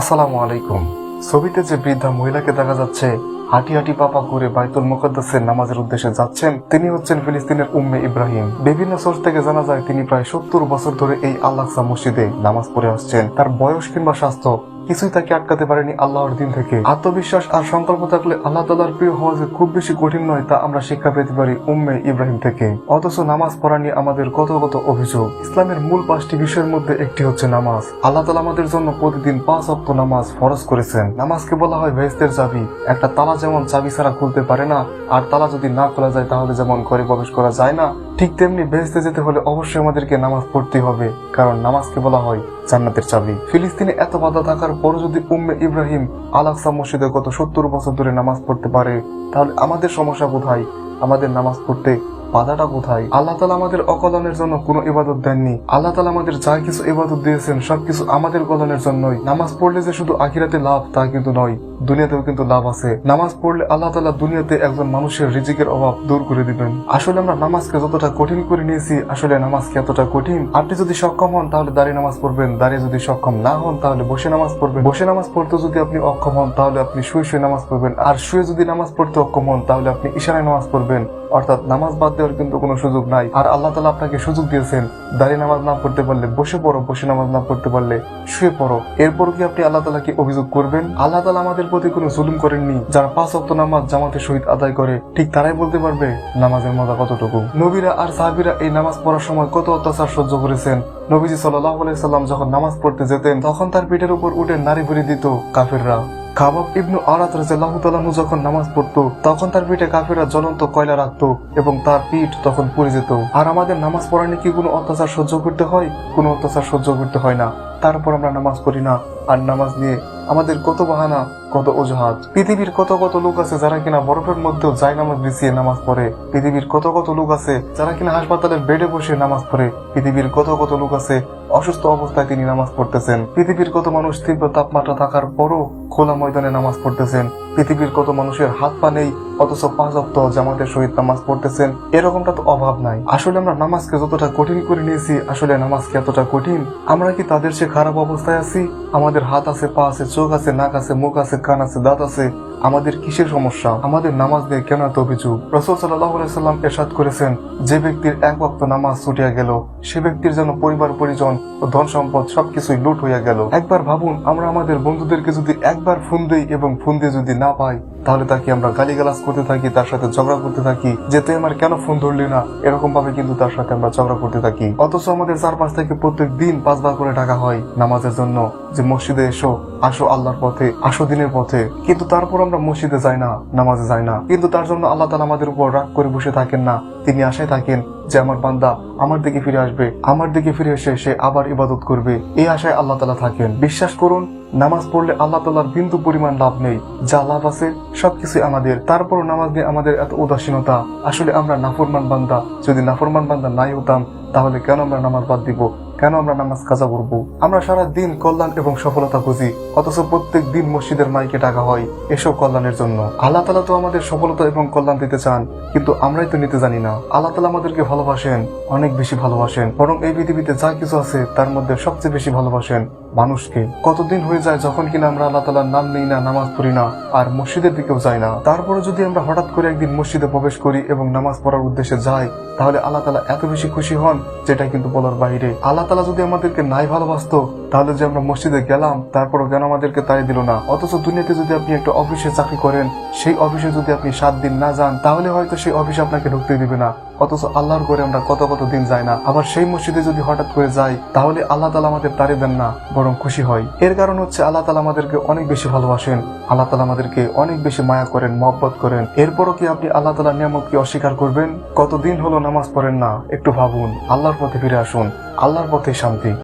আসসালামু আলাইকুম। ছবিতে যে বৃদ্ধা মহিলাকে দেখা যাচ্ছে, হাঁটি হাঁটি পাপা করে বাইতুল মুকদ্দাসের নামাজের উদ্দেশ্যে যাচ্ছেন, তিনি হচ্ছেন ফিলিস্তিনের উম্মে ইব্রাহিম। বিভিন্ন সোর্স থেকে জানা যায়, তিনি প্রায় সত্তর বছর ধরে এই আল্লাহসা মসজিদে নামাজ পড়ে আসছেন। তার বয়স কিংবা স্বাস্থ্য কিছুই তাকে আটকাতে পারেনি আল্লাহর দিন থেকে। আত্মবিশ্বাস আর সংকল্প থাকলে আল্লাহ তালার প্রিয় হওয়া যে খুব বেশি কঠিন নয় তা আমরা শিক্ষা পেতে পারি উম্মে ইব্রাহিম থেকে। অথচ নামাজ পড়া নিয়ে আমাদের কত কত অভিযোগ। ইসলামের মূল পাঁচটি বিষয়ের মধ্যে একটি হচ্ছে নামাজ। আল্লাহ তালা আমাদের জন্য প্রতিদিন পাঁচ অক্ত নামাজ ফরজ করেছেন। নামাজকে বলা হয় ভেস্তের চাবি। একটা তালা যেমন চাবি ছাড়া খুলতে পারে না, আর তালা যদি না খোলা যায় তাহলে যেমন ঘরে প্রবেশ করা যায় না, ঠিক তেমনি ভেস্তে যেতে হলে অবশ্যই আমাদেরকে নামাজ পড়তে হবে। কারণ নামাজকে বলা হয় জান্নাতের চাবি। ফিলিস্তিনে এত বাধা থাকার পর যদি উম্মে ইব্রাহিম আল আকসা মসজিদে গত সত্তর বছর ধরে নামাজ পড়তে পারে, তাহলে আমাদের সমস্যা কোথায়? আমাদের নামাজ পড়তে বাধাটা কোথায়? আল্লাহ তালা আমাদের অকল্যাণের জন্য কোনো ইবাদত দেননি। আল্লাহ তালা আমাদের যা কিছু ইবাদত দিয়েছেন, সবকিছু আমাদের কল্যাণের জন্যই। নামাজ পড়লে যে শুধু আখিরাতে লাভ, তা কিন্তু নয়। দুনিয়াতেও কিন্তু লাভ আছে। নামাজ পড়লে আল্লাহ তালা দুনিয়াতে একজন মানুষের রিজিকের অভাব দূর করে দিবেন। আসলে আমরা নামাজকে যতটা কঠিন করে নিয়েছি, আসলে নামাজকে এতটা কঠিন। আপনি যদি সক্ষম হন, তাহলে দাঁড়িয়ে নামাজ পড়বেন। দাঁড়িয়ে যদি সক্ষম না হন, তাহলে বসে নামাজ পড়বেন। বসে নামাজ পড়তে যদি আপনি অক্ষম হন, তাহলে আপনি শুয়ে শুয়ে নামাজ পড়বেন। আর শুয়ে যদি নামাজ পড়তে অক্ষম হন, তাহলে আপনি ইশারায় নামাজ পড়বেন। অর্থাৎ নামাজ বাদ দেওয়ার কিন্তু কোনো সুযোগ নাই। আর আল্লাহ তালা আপনাকে সুযোগ দিয়েছেন, দাঁড়িয়ে নামাজ না পড়তে পারলে বসে পড়ো, বসে নামাজ না পড়তে পারলে শুয়ে পড়ো। এরপর কি আপনি আল্লাহ তালাকে অভিযোগ করবেন? আল্লাহ তালা আমাদের প্রতি কোনো জুলুম করেননি, যারা পাঁচ অক্ত নামাজ জামাতের সহিত আদায় করে, ঠিক তারাই বলতে পারবে নামাজের মজা কতটুকু। নবীরা আর সাহাবিরা এই নামাজ পড়ার সময় কত অত্যাচার সহ্য করেছেন। নবীজি সাল্লাম যখন নামাজ পড়তে যেতেন, তখন তার পিঠের উপর উঠে নারী ভরে দিত কাফেররা। খাবাব ইবনু আরাত তাআলাহু যখন নামাজ পড়তো, তখন তার পিঠে কাফেররা জ্বলন্ত কয়লা রাখতো এবং তার পিঠ তখন পুড়ে যেত। আর আমাদের নামাজ পড়া নিয়ে কি কোনো অত্যাচার সহ্য করতে হয়? কোনো অত্যাচার সহ্য করতে হয় না। তারপর আমরা নামাজ পড়ি না। আর নামাজ নিয়ে আমাদের কত বাহানা। কত অজুহাত। পৃথিবীর কত কত লোক আছে যারা কিনা বরফের মধ্যেও যায় নামাজ বিছিয়ে নামাজ পড়ে। পৃথিবীর কত কত লোক আছে যারা কিনা হাসপাতালের বেডে বসে নামাজ পড়ে। পৃথিবীর কত কত লোক আছে অসুস্থ অবস্থায় তিনি নামাজ পড়তেছেন। পৃথিবীর কত মানুষ তীব্র তাপমাত্রা থাকার পরও খোলা ময়দানে নামাজ পড়তেছেন। পৃথিবীর কত মানুষের হাত পা নেই, অথচ পাঁচ অক্ত জামাতের সহিত নামাজ পড়তেছেন। এরকমটা তো অভাব নাই। আসলে আমরা নামাজকে যতটা কঠিন করে নিয়েছি, আসলে নামাজকে এতটা কঠিন। আমরা কি তাদের সে খারাপ অবস্থায় আছি? আমাদের হাত আছে, পা আছে, চোখ আছে, নাক আছে, মুখ আছে কান আছে, দাঁত আছে, আমাদের কিসের সমস্যা? আমাদের নামাজ নিয়ে কেন এত অভিযোগ? রসুল সাল্লাম এরশাদ করেছেন, যে ব্যক্তির এক ওয়াক্ত নামাজ ছুটিয়া গেল, সে ব্যক্তির যেন পরিবার, পরিজন ও ধন সম্পদ সবকিছুই লুট হইয়া গেল। একবার ভাবুন, আমরা আমাদের বন্ধুদেরকে যদি একবার ফোন দেই এবং ফোন দিয়ে যদি না পাই, তাহলে তাকে আমরা গালিগালাজ করতে থাকি, তার সাথে ঝগড়া করতে থাকি, যে তুই আমার কেন ফোন ধরলি না? এরকম ভাবে কিন্তু তার সাথে আমরা ঝগড়া করতে থাকি। অথচ আমাদের চারপাশ থেকে প্রত্যেক দিন পাঁচবার করে ডাকা হয় নামাজের জন্য, যে মসজিদে এসো আসো আল্লাহর পথে, আসো দিনের পথে। কিন্তু তারপর আমরা মসজিদে যাই না, নামাজে যাই না। কিন্তু তার জন্য আল্লাহ তালা আমাদের উপর রাগ করে বসে থাকেন না। তিনি আশায় থাকেন যে আমার বান্দা আমার দিকে ফিরে আসবে, আমার দিকে ফিরে এসে সে আবার ইবাদত করবে। এই আশায় আল্লাহ তালা থাকেন। বিশ্বাস করুন, নামাজ পড়লে আল্লাহ তালার বিন্দু পরিমাণ লাভ নেই। যা লাভ আছে, সবকিছু আমাদের। তারপরও নামাজ নিয়ে আমাদের এত উদাসীনতা। আসলে আমরা নাফরমান বান্দা। যদি নাফরমান বান্দা নাই হতাম, তাহলে কেন আমরা নামাজ বাদ দিব? কেন আমরা নামাজ কাজা করব? আমরা সারা দিন কল্যাণ এবং সফলতা খুঁজি, অথচ প্রত্যেক দিন মসজিদের মাইকে ডাকা হয় এসব কল্যাণের জন্য। আল্লাহ তালা তো আমাদের সফলতা এবং কল্যাণ দিতে চান, কিন্তু আমরাই তো নিতে জানি না। আল্লাহ তালা আমাদেরকে ভালোবাসেন, অনেক বেশি ভালোবাসেন, বরং এই পৃথিবীতে যা কিছু আছে তার মধ্যে সবচেয়ে বেশি ভালোবাসেন মানুষকে। কতদিন হয়ে যায় যখন কিনা আমরা আল্লাহ তালার নাম নেই না, নামাজ পড়ি না, আর মসজিদের দিকেও যাই না। তারপরে যদি আমরা হঠাৎ করে একদিন মসজিদে প্রবেশ করি এবং নামাজ পড়ার উদ্দেশ্যে যাই, তাহলে আল্লাহ তালা এত বেশি খুশি হন যেটা কিন্তু বলার বাইরে। আল্লাহ তালা যদি আমাদেরকে নাই ভালোবাসতো, তাহলে যে আমরা মসজিদে গেলাম, তারপরও কেন আমাদেরকে তাই দিল না? অথচ দুনিয়াতে যদি আপনি একটা অফিসে চাকরি করেন, সেই অফিসে যদি আপনি সাত দিন না যান, তাহলে হয়তো সেই অফিসে আপনাকে ঢুকতে দিবে না। অথচ আল্লাহর করে আমরা কত কত দিন যাই না। আবার সেই মসজিদে যদি হঠাৎ করে যাই, তাহলে আল্লাহ তালা আমাদের তাড়ি দেন না, বরং খুশি হয়। এর কারণ হচ্ছে আল্লাহ তালা আমাদেরকে অনেক বেশি ভালোবাসেন, আল্লাহ তালা আমাদেরকে অনেক বেশি মায়া করেন, মহব্বত করেন। এরপরও কি আপনি আল্লাহ তালা নিয়ামত কি অস্বীকার করবেন? কতদিন হলো নামাজ পড়েন না? একটু ভাবুন, আল্লাহর পথে ফিরে আসুন, আল্লাহর পথে শান্তি।